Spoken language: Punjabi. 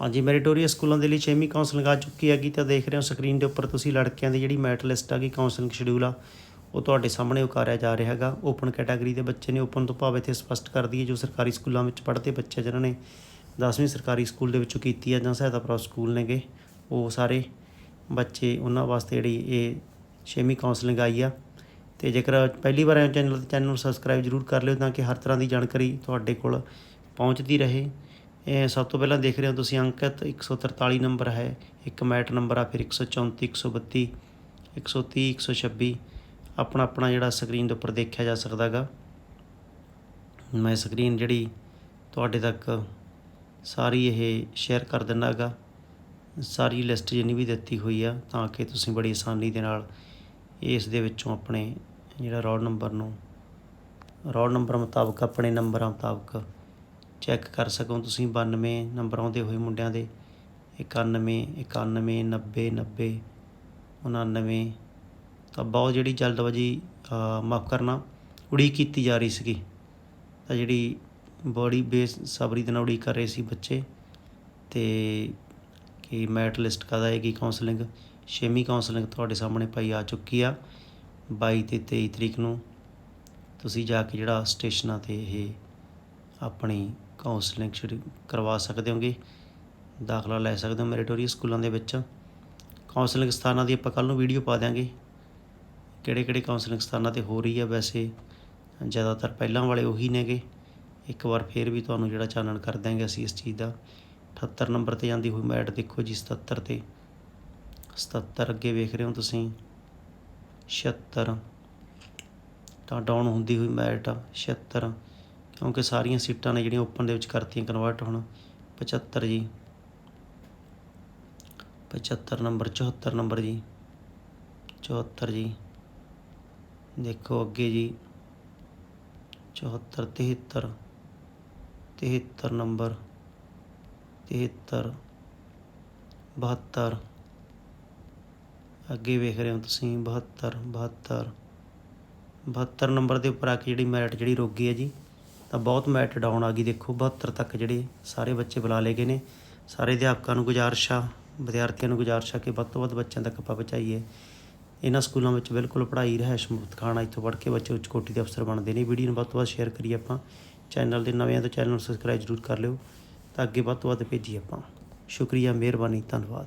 ਹਾਂਜੀ ਮੈਰੀਟੋਰੀਅਸ ਸਕੂਲਾਂ ਦੇ ਲਈ 6ਵੀਂ ਕਾਉਂਸਲਿੰਗ ਆ ਚੁੱਕੀ ਹੈਗੀ ਤਾਂ ਦੇਖ ਰਹੇ ਹੋ ਸਕਰੀਨ ਦੇ ਉੱਪਰ ਤੁਸੀਂ ਲੜਕਿਆਂ ਦੀ ਜਿਹੜੀ ਮੈਰਿਟ ਲਿਸਟ ਹੈਗੀ ਕਾਉਂਸਲਿੰਗ ਸ਼ਡਿਊਲ ਆ, ਉਹ ਤੁਹਾਡੇ ਸਾਹਮਣੇ ਉਕਾਰਿਆ ਜਾ ਰਿਹਾ ਹੈਗਾ। ਓਪਨ ਕੈਟਾਗਰੀ ਦੇ ਬੱਚੇ ਨੇ ਓਪਨ ਤੋਂ ਭਾਵੇਂ ਇੱਥੇ ਸਪਸ਼ਟ ਕਰ ਦਈਏ, ਜੋ ਸਰਕਾਰੀ ਸਕੂਲਾਂ ਵਿੱਚ ਪੜ੍ਹਦੇ ਬੱਚੇ ਜਿਨ੍ਹਾਂ ਨੇ 10ਵੀਂ ਸਰਕਾਰੀ ਸਕੂਲ ਦੇ ਵਿੱਚੋਂ ਕੀਤੀ ਆ, ਜਾਂ ਸਹਾਇਤਾ ਪ੍ਰਾਪਤ ਸਕੂਲ ਨੇਗੇ, ਉਹ ਸਾਰੇ ਬੱਚੇ ਉਹਨਾਂ ਵਾਸਤੇ ਜਿਹੜੀ ਇਹ 6ਵੀਂ ਕਾਉਂਸਲਿੰਗ ਆਈ ਆ। ਤੇ ਜੇਕਰ ਪਹਿਲੀ ਵਾਰ ਆਏ ਚੈਨਲ ਤੇ ਚੈਨਲ ਨੂੰ ਸਬਸਕ੍ਰਾਈਬ ਜ਼ਰੂਰ ਕਰ ਲਿਓ ਤਾਂ ਕਿ ਹਰ ਤਰ੍ਹਾਂ ਦੀ ਜਾਣਕਾਰੀ ਤੁਹਾਡੇ ਕੋਲ ਪਹੁੰਚਦੀ ਰਹੇ। ਸਭ ਤੋਂ ਪਹਿਲਾਂ ਦੇਖ ਰਹੇ ਹੋ ਤੁਸੀਂ ਅੰਕਿਤ 143 ਨੰਬਰ ਹੈ, ਇੱਕ ਮੈਟ ਨੰਬਰ ਆ, ਫਿਰ 134 132 130 126 ਆਪਣਾ ਆਪਣਾ ਜਿਹੜਾ ਸਕਰੀਨ ਦੇ ਉੱਪਰ ਦੇਖਿਆ ਜਾ ਸਕਦਾ ਗਾ ਮੈਂ ਸਕਰੀਨ ਜਿਹੜੀ ਤੁਹਾਡੇ ਤੱਕ ਸਾਰੀ ਇਹ ਸ਼ੇਅਰ ਕਰ ਦਿੰਦਾ ਗਾ ਸਾਰੀ ਲਿਸਟ ਜਿੰਨੀ ਵੀ ਦਿੱਤੀ ਹੋਈ ਆ, ਤਾਂ ਕਿ ਤੁਸੀਂ ਬੜੀ ਆਸਾਨੀ ਦੇ ਨਾਲ ਇਸ ਦੇ ਵਿੱਚੋਂ ਆਪਣੇ ਜਿਹੜਾ ਰੋਡ ਨੰਬਰ ਨੂੰ ਰੋਡ ਨੰਬਰ ਮੁਤਾਬਕ, ਆਪਣੇ ਨੰਬਰਾਂ ਮੁਤਾਬਕ ਚੈੱਕ ਕਰ ਸਕੋ ਤੁਸੀਂ 92 ਨੰਬਰ ਆਉਂਦੇ ਹੋਏ ਮੁੰਡਿਆਂ ਦੇ 91 91 90 90 99 ਤਾਂ ਬਹੁਤ ਜਿਹੜੀ ਜਲਦਬਾਜੀ ਮਾਫ ਕਰਨਾ, ਉਡੀਕ ਕੀਤੀ ਜਾ ਰਹੀ ਸੀਗੀ। ਤਾਂ ਜਿਹੜੀ ਬੜੀ ਬੇਸਬਰੀ ਦੇ ਨਾਲ ਉਡੀਕ ਕਰ ਰਹੇ ਸੀ ਬੱਚੇ। ਤੇ ਕਿ ਮੈਟ ਲਿਸਟ ਕਦ ਆਏਗੀ ਕਾਉਂਸਲਿੰਗ ਛੇਵੀਂ ਕਾਉਂਸਲਿੰਗ ਤੁਹਾਡੇ ਸਾਹਮਣੇ ਪਈ ਆ ਚੁੱਕੀ ਆ 22 ਤੇ 23 ਤਰੀਕ ਨੂੰ। ਤੁਸੀਂ ਜਾ ਕੇ ਜਿਹੜਾ ਸਟੇਸ਼ਨਾਂ ਤੇ ਇਹ ਆਪਣੀ ਕਾਉਂਸਲਿੰਗ ਸ਼ੁਰੂ ਕਰਵਾ ਸਕਦੇ ਹੋਗੇ, ਦਾਖਲਾ ਲੈ ਸਕਦੇ ਹੋ ਮੈਰੀਟੋਰੀਅਸ ਸਕੂਲਾਂ ਦੇ ਵਿੱਚ। ਕਾਉਂਸਲਿੰਗ ਸਥਾਨਾਂ ਦੀ ਆਪਾਂ ਕੱਲ ਨੂੰ ਵੀਡੀਓ ਪਾ ਦਿਆਂਗੇ ਕਿਹੜੇ ਕਿਹੜੇ ਕਾਉਂਸਲਿੰਗ ਸਥਾਨਾਂ ਤੇ ਹੋ ਰਹੀ ਹੈ ਵੈਸੇ ਜ਼ਿਆਦਾਤਰ ਪਹਿਲਾਂ ਵਾਲੇ ਉਹੀ ਨੇਗੇ। ਇੱਕ ਵਾਰ ਫੇਰ ਵੀ ਤੁਹਾਨੂੰ ਜਿਹੜਾ ਚਾਨਣ ਕਰ ਦਾਂਗੇ ਅਸੀਂ ਇਸ ਚੀਜ਼ ਦਾ। 78 ਨੰਬਰ ਤੇ ਜਾਂਦੀ ਹੋਈ ਮੈਟ ਦੇਖੋ ਜੀ 77 ਤੇ। 77 ਅੱਗੇ ਵੇਖ ਰਹੇ ਹੋ ਤੁਸੀਂ। 76 ਤਾਂ ਡਾਊਨ ਹੁੰਦੀ ਹੋਈ ਮੈਰਿਟ 76 ਕਿਉਂਕਿ ਸਾਰੀਆਂ ਸੀਟਾਂ ਨੇ ਜਿਹੜੀਆਂ ਓਪਨ ਦੇ ਵਿੱਚ ਕਰਤੀਆਂ ਕਨਵਰਟ ਹੁਣ। 75 ਜੀ। 75 ਨੰਬਰ 74 ਨੰਬਰ ਜੀ। 74 ਜੀ। ਦੇਖੋ ਅੱਗੇ ਜੀ। 74 73 73 ਨੰਬਰ। 73 72 ਅੱਗੇ ਵੇਖ ਰਹੇ ਹੋ ਤੁਸੀਂ। 72 72 72 ਨੰਬਰ ਦੇ ਉੱਪਰ ਆ ਕੇ ਜਿਹੜੀ ਮੈਰਿਟ ਜਿਹੜੀ ਰੋਗੀ ਹੈ ਜੀ। ਤਾਂ ਬਹੁਤ ਮੈਰਿਟ ਡਾਊਨ ਆ ਗਈ। ਦੇਖੋ 72 ਤੱਕ ਜਿਹੜੇ ਸਾਰੇ ਬੱਚੇ ਬੁਲਾ ਲਏ ਗਏ ਨੇ। ਸਾਰੇ ਅਧਿਆਪਕਾਂ ਨੂੰ ਗੁਜ਼ਾਰਿਸ਼ ਆ ਵਿਦਿਆਰਥੀਆਂ ਨੂੰ ਗੁਜ਼ਾਰਿਸ਼ ਆ ਕਿ ਵੱਧ ਤੋਂ ਵੱਧ ਬੱਚਿਆਂ ਤੱਕ ਆਪਾਂ ਪਹੁੰਚਾਈਏ। ਇਹਨਾਂ ਸਕੂਲਾਂ ਵਿੱਚ ਬਿਲਕੁਲ ਪੜ੍ਹਾਈ ਰਹਿਸ਼ ਮੁਫਤ ਖਾਣਾ ਇੱਥੋਂ ਪੜ੍ਹ ਕੇ ਬੱਚੇ ਉੱਚ ਕੋਟੀ ਦੇ ਅਫਸਰ ਬਣਦੇ ਨੇ। ਵੀਡੀਓ ਨੂੰ ਵੱਧ ਤੋਂ ਵੱਧ ਸ਼ੇਅਰ ਕਰੀਏ ਆਪਾਂ। ਚੈਨਲ ਦੇ ਨਵੇਂ ਆ ਤਾਂ ਚੈਨਲ ਨੂੰ ਸਬਸਕ੍ਰਾਈਬ ਜ਼ਰੂਰ ਕਰ ਲਿਓ ਤਾਂ ਅੱਗੇ ਵੱਧ ਤੋਂ ਵੱਧ ਭੇਜੀਏ ਆਪਾਂ। ਸ਼ੁਕਰੀਆ, ਮਿਹਰਬਾਨੀ, ਧੰਨਵਾਦ।